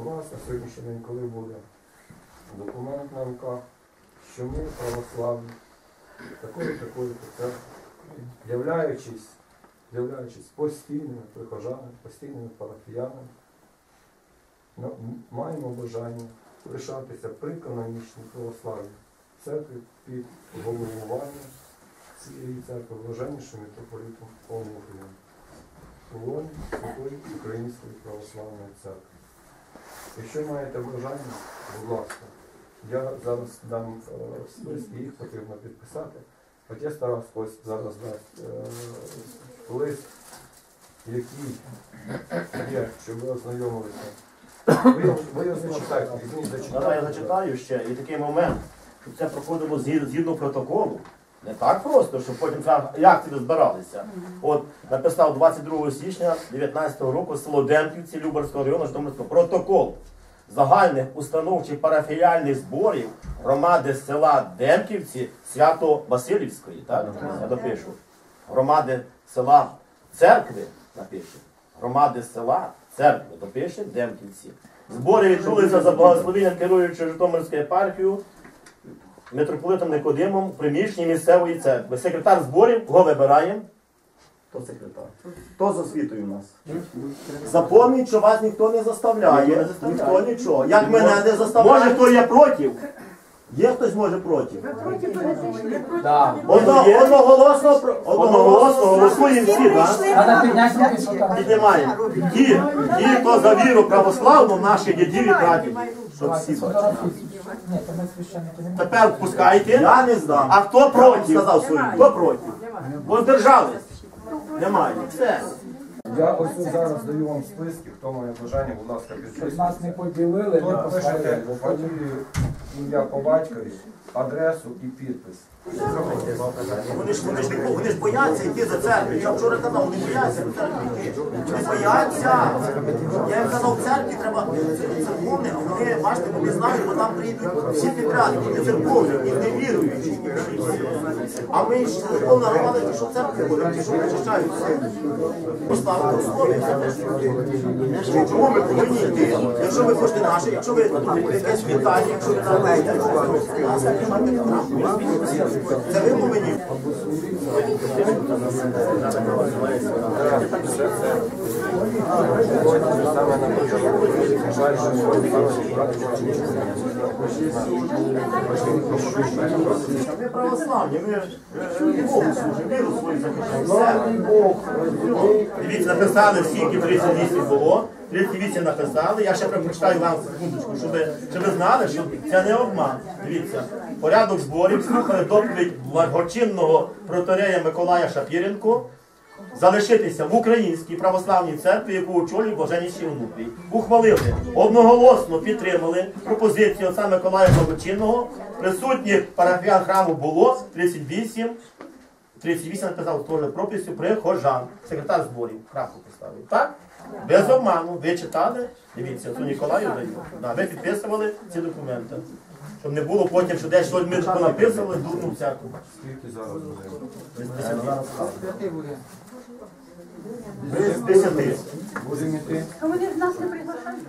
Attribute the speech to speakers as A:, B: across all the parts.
A: у вас на сьогоднішній день, коли буде. Документ на руках, що ми православні, такої такої церкви, являючись, являючись постійними прихожанами, постійними парафіянами, ну, маємо бажання лишатися при канонічній православній церкві під головуванням цієї церкви блаженнішим митрополітом Онуфрієм у Святої Української православної церкви. Якщо маєте бажання, будь ласка, я зараз дам е, список, їх потрібно підписати. Отець Тарас ось зараз дасть е, лист, який є, щоб ви ознайомилися.
B: Давай я зачитаю ще. І такий момент, щоб це проходило згідно протоколу. Не так просто, щоб потім як це збиралися. От написав 22 січня 2019 року село Демківці Любарського району Житомирського протокол загальних установчих парафіяльних зборів громади села Демківці Свято-Василівської. Так? Я допишу. Громади села церкви напише. Громади села церкви допише Демківці. Збори відбулися за благословенням керуючого Житомирською єпархією митрополитом Никодимом в приміщенні місцевої церкви. Секретар зборів, кого вибираємо? Хто секретар? Хто за світою у нас? Запомніть, що вас ніхто не заставляє. Ніхто нічого. Як мене не заставляє. Може, хто є проти? Є хтось може проти? Одно, одноголосно, про- одноголосно голосуємо всі, так?
C: Треба підняти руки, що там.
B: Піднімаємо. Ті, ті, хто за віру православну, наші дідів і прадідів. Щоб всі бачили.
C: Фотографуйте. Ні, то ми священники не
B: Тепер впускайте. Я не здам. А хто проти? Сказав свою. Хто проти? Воздержались? Немає. Все.
A: Я ось тут зараз даю вам списки, хто має бажання, будь ласка,
C: Щоб нас не поділили, не
A: пишете
C: поставили.
A: фамілію, ім'я по батькові, адресу і підпис.
B: Вони ж, вони ж, не- вони ж бояться йти за церкву. Я вчора казав, вони бояться в церкві йти. Вони бояться. Я їм казав, в церкві треба церковне, а вони, бачите, вони знають, бо там прийдуть всі підряд, і церковні, і не віруючі. А ми ж церковна громада, ті, що в церкві ходять, ті, що очищають все. Поставити условия. Чому ми повинні йти? Якщо ви хочете наше, якщо ви якесь вітання, якщо ви Ми православні, ми Богу служимо, віру свою захищаємо. Дивіться, написали скільки 38 було, 38 написали. Я ще прочитаю вам секундочку, щоб, ви- щоб ви знали, що це не обман. Дивіться, порядок зборів слухали доповідь благочинного проторея Миколая Шапіренко. Залишитися в Українській православній церкві, яку очолює Блаженніший Онуфрій. Ухвалили, одноголосно підтримали пропозицію отця Миколая Благочинного. Присутніх парафіян храму було 38. 38 написав теж прописю прихожан. Секретар зборів крапку поставив. Так? Без обману. Ви читали? Дивіться, отцю Ніколаю даю. Да, ви підписували ці документи. Щоб не було потім, що десь щось ми написали, дурну всяку.
A: Скільки зараз?
B: Без десяти.
C: Святий буде.
B: Без десяти.
A: Будемо йти.
D: А вони в нас не приглашають?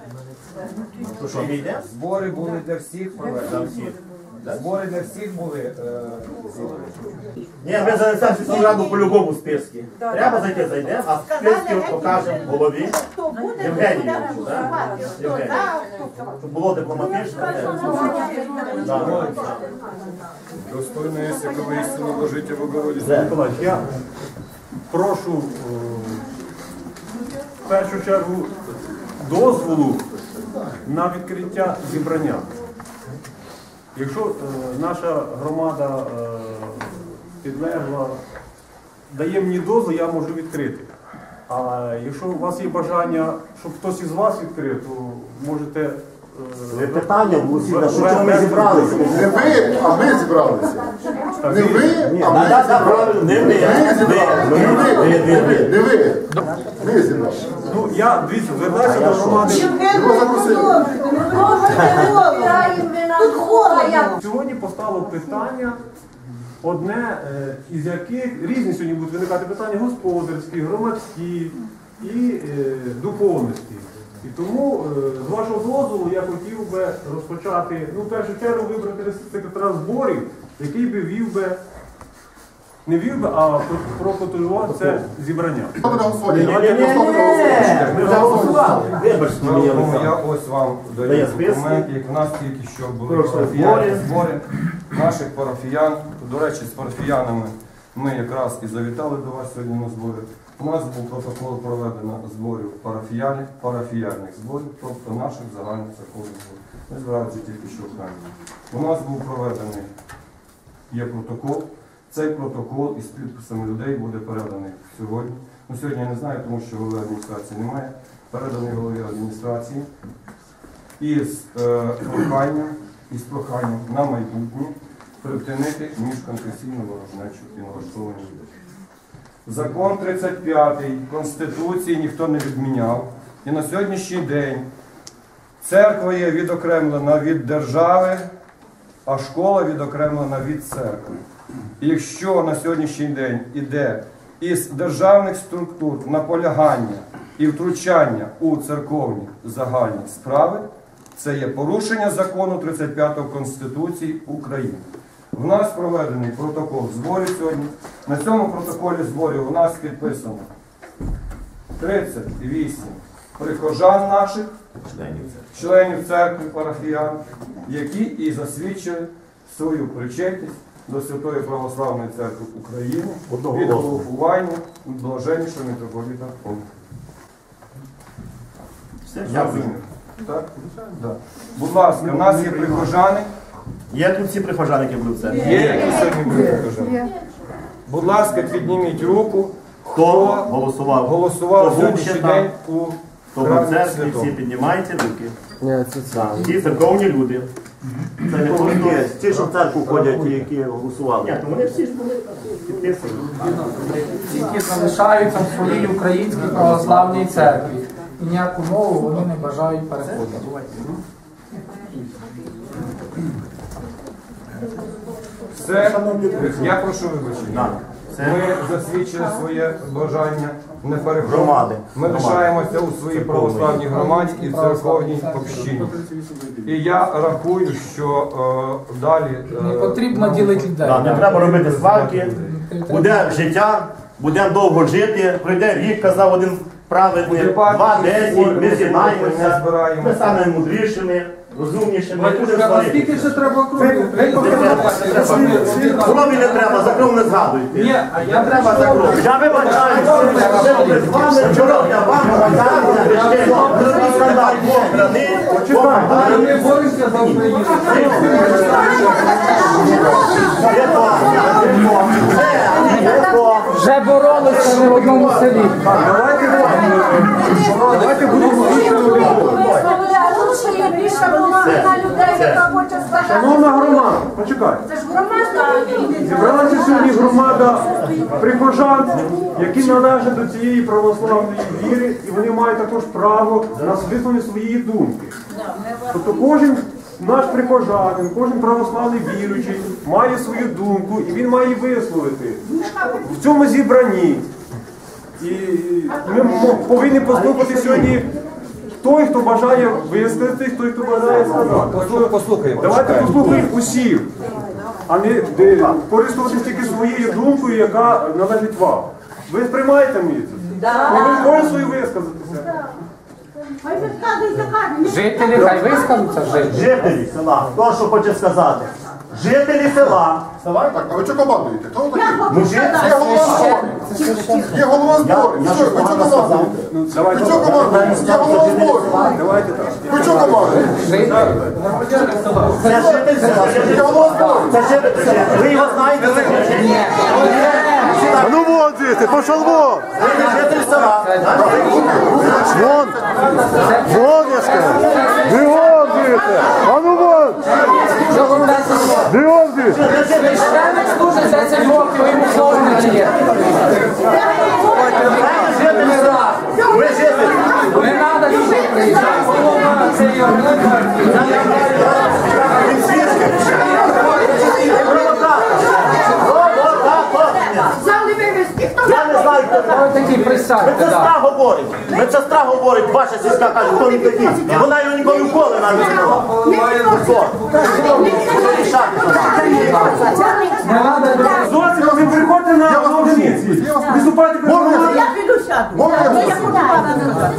B: То що, не йде?
A: Збори були для всіх проведені. Збори для всіх були. е,
B: Ні, ми занесемо сільську раду по-любому списки. Треба зайти, зайдемо, а списки от покажемо голові.
D: Хто
B: Щоб було дипломатично.
A: Є якого істину Божиття в.
E: Миколаївич, я прошу е, в першу чергу дозволу на відкриття зібрання. Якщо е, наша громада е, підлегла, дає мені дозвіл, я можу відкрити. А якщо у вас є бажання, щоб хтось із вас відкрив, то можете. е,
B: Питання в усі, на що ми зібралися?
F: Не ви, а ми зібралися. Не ви, а ми
B: правильно, не ми, ви, ви, ви, ви, ви.
F: не ви. Ми зібралися.
E: Ну, я дивіться, звертаюся до громади.
F: Його запросили.
D: Тут.
E: Сьогодні постало питання, одне е, із яких різні сьогодні будуть виникати питання господарські, громадські і е, духовності. І тому, е, з вашого дозволу, я хотів би розпочати, ну, в першу чергу вибрати секретаря зборів, який би вів би, не вів би, а про- це зібрання.
B: Ми вже голосували. Вибачте мені,
A: я
B: Олександр.
A: ось вам
B: Дає
A: даю
B: списки.
A: документ, як в нас тільки що були
B: Прошу,
A: парафіяні
B: збори.
A: збори наших парафіян. До речі, з парафіянами ми якраз і завітали до вас сьогодні на збори. У нас був протокол проведено зборів парафіяних, парафіяльних зборів, тобто наших загальних церковних зборів. Ми збиралися тільки що в окремо. У нас був проведений є протокол. Цей протокол із підписами людей буде переданий сьогодні. Ну, сьогодні я не знаю, тому що голови адміністрації немає. Переданий голові адміністрації із е, проханням, із проханням на майбутнє припинити міжконфесійну ворожнечу і налаштовані люди. Закон 35 Конституції ніхто не відміняв. І на сьогоднішній день церква є відокремлена від держави, а школа відокремлена від церкви. Якщо на сьогоднішній день іде із державних структур наполягання і втручання у церковні загальні справи, це є порушення закону 35 Конституції України. В нас проведений протокол зборів сьогодні. На цьому протоколі зборів у нас підписано 38 прихожан наших,
B: Членів
A: церкви парафіян, які і засвідчили свою причетність до Святої Православної церкви України від голосування блаженнішого митрополіта.
B: Все,
A: Так? Да. Будь ласка, у нас є прихожани,
B: Є тут всі прихожани, які були в церкві?
A: є які сьогодні були прихожани. Будь ласка, підніміть руку,
B: Хто голосував?
A: голосував сьогоднішній день у
B: Церкві,
A: Святому.
B: всі піднімайте руки. Ті церковні люди. Це не просто...
G: Ті, що в церкву ходять, ті, які голосували.
B: Ні, то вони всі ж були підписані.
C: Ті, які залишаються в своїй українській православній церкві. І ніяку мову вони не бажають переходити.
A: Все, я прошу вибачення.
B: Це
A: Ми засвідчили своє бажання не переходити.
G: Громади.
A: Ми лишаємося у своїй православній громаді і церковній общині. І я рахую, що е, далі е,
C: Не потрібно ділити.
B: Да, не треба робити сварки. Буде життя, будемо довго жити. Пройде рік, казав один праведний,
A: Буде
B: два,
A: партії,
B: десять, ми
A: ми збираємося.
B: Ми станемо мудрішими, розумнішими. не
C: А скільки ще треба крові?
B: Крові не треба, за кров не згадуйте.
C: Ні, а я
B: Треба за кров. Я вибачаюся, з вами здоров'я вам бажаю, ще другий скандал похорони.
C: А ми боремося за Україну. Вже боролися не в одному селі.
A: давайте будемо
D: А тут ще є більше на людей, яка хоче сказати.
E: Шановна громада, почекайте.
D: Це ж громада.
E: Зібралася сьогодні громада прихожан, які належать до цієї православної віри, і вони мають також право на висловлення своєї думки. Тобто кожен наш прихожанин, кожен православний віруючий має свою думку і він має її висловити в цьому зібранні. І ми повинні послухати сьогодні той, хто бажає висказати, той, хто бажає сказати.
A: Послухаємо.
E: Давайте послухаємо усіх, а не користуватися тільки своєю думкою, яка належить вам. Ви сприймаєте мені це? Ви можете свою висказатися?
C: Жителі хай вискажуться жителі.
G: Жителі села, хто що хоче сказати? Жителі села.
B: Давай.
F: Так, а ви що командуєте? Хто ви такі? Є
D: сказати.
F: голова зборів. Є голова Що,
G: ж
F: ви що командуєте?
E: Давайте
F: Ви що
E: так.
F: командуєте? Є голова зборів. Ви що командуєте?
G: Це житель села.
F: Є голова зборів.
G: Це житель села. Ви його знаєте? це житель?
H: А ну вон звідси, пошел вон!
G: Ви не житель села.
H: Вон! Вон, я сказав! Бігом звідси! А ну вон! Звідси!
C: Священник служить 10 років, йому слово не
G: надо.
C: Не треба сюди приїжджати. Це є
G: Він свідки. Ви провокатор. Провокатор.
D: Зали вивезти. Хто
G: Я не знаю, Присядьте.
C: Ой, такий присядьте,
G: Медсестра говорить. Медсестра говорить, ваша сільська каже, хто він такий. Вона його ніколи в коле навіть не рішати за вас.
C: Не
E: ви приходьте на одиниці. Виступайте
F: Можна я-
D: Я піду сяду.
F: Можна я
D: Ну, я
F: скажу?
D: хочу вам сказати.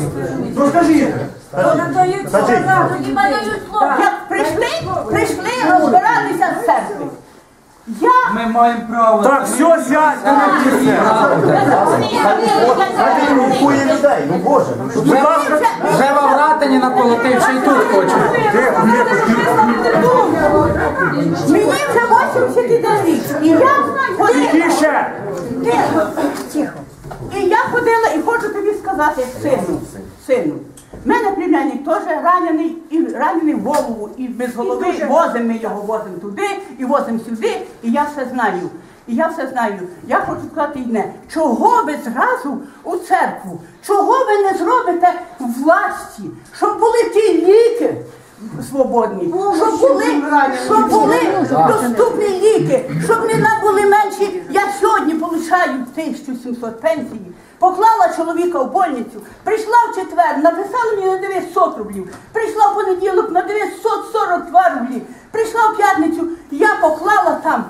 E: Розкажіть.
D: Надають
G: Скажіть.
D: слово, тоді надають слово. Як прийшли, прийшли розбиратися з церкви. Я
C: Ми маємо право.
E: Так, все, сядьте на місце.
G: Гукує людей. Ну боже, ну що
E: Будь ласка,
C: Вже в Авратині наколотив, ще й тут хочуть.
D: Мені вже 81 рік. І я ходила.
E: тише.
D: Тихо, тихо. І я ходила і хочу тобі сказати, сину, сину. В мене племянник теж ранений, і ранений в голову, і без голови возимо ми його возимо туди і возимо сюди, і я все знаю. І я все знаю. Я хочу сказати одне, чого ви зразу у церкву, чого ви не зробите власті, щоб були ті ліки свободні, щоб були, щоб були доступні ліки, щоб не були менші. Я сьогодні получаю 1700 пенсії. Поклала чоловіка в больницю, прийшла в четвер, написала мені на 900 рублів, прийшла в понеділок на 942 рублі, прийшла в п'ятницю, я поклала там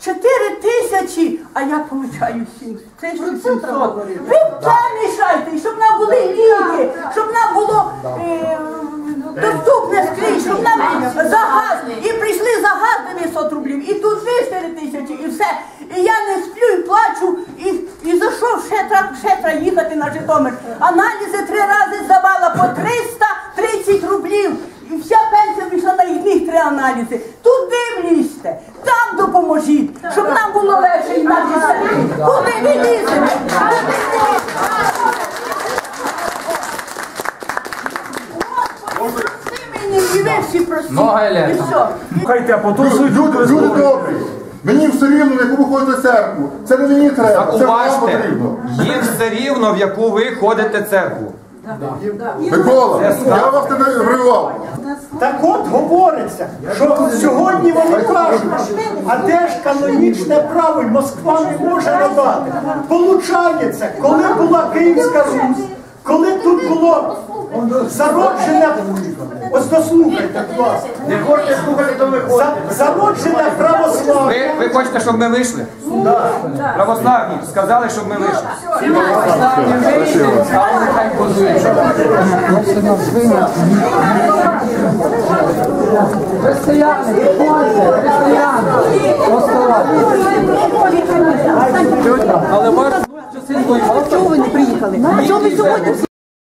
D: 4 тисячі, а я получаю 1700. Ви це мішайте, щоб нам були ліки, щоб нам було е, доступне скрізь, щоб нам за газ. І прийшли за газ 900 рублів, і тут ви 4 тисячі, і все. І я не сплю і плачу, і, і за що ще треба ще їхати на Житомир. Аналізи три рази здавала по 330 рублів. І вся пенсія пішла на їхніх три аналізи. Туди влізьте, там допоможіть, щоб нам було легше і нам дістати. Куди ви лізете? Господи, прости мені, і всі прості.
C: Много
D: І все.
E: Слухайте, а потім
F: люди добрі. Мені все рівно, на яку ви ходите церкву. Це не мені треба, це вам
I: Зауважте,
F: потрібно.
I: їм все рівно, в яку ви ходите церкву.
F: Микола, я вас не вривав.
J: Так от говориться, що сьогодні вони кажуть, а де ж канонічне право, й Москва не може надати. Получається, коли була Київська Русь, коли тут було зароджене, ось дослухайте, будь ласка,
B: Не хочете слухати, то ви
J: за- зароджене православ'я.
I: Ви, ви хочете, щоб ми вийшли? Православні сказали, щоб ми вийшли.
C: Останні вийшли, а вони хай позують. Християни, підходьте, християни, оставайте. Але ваш син воював.
D: Чого ви не приїхали? А чого ви сьогодні?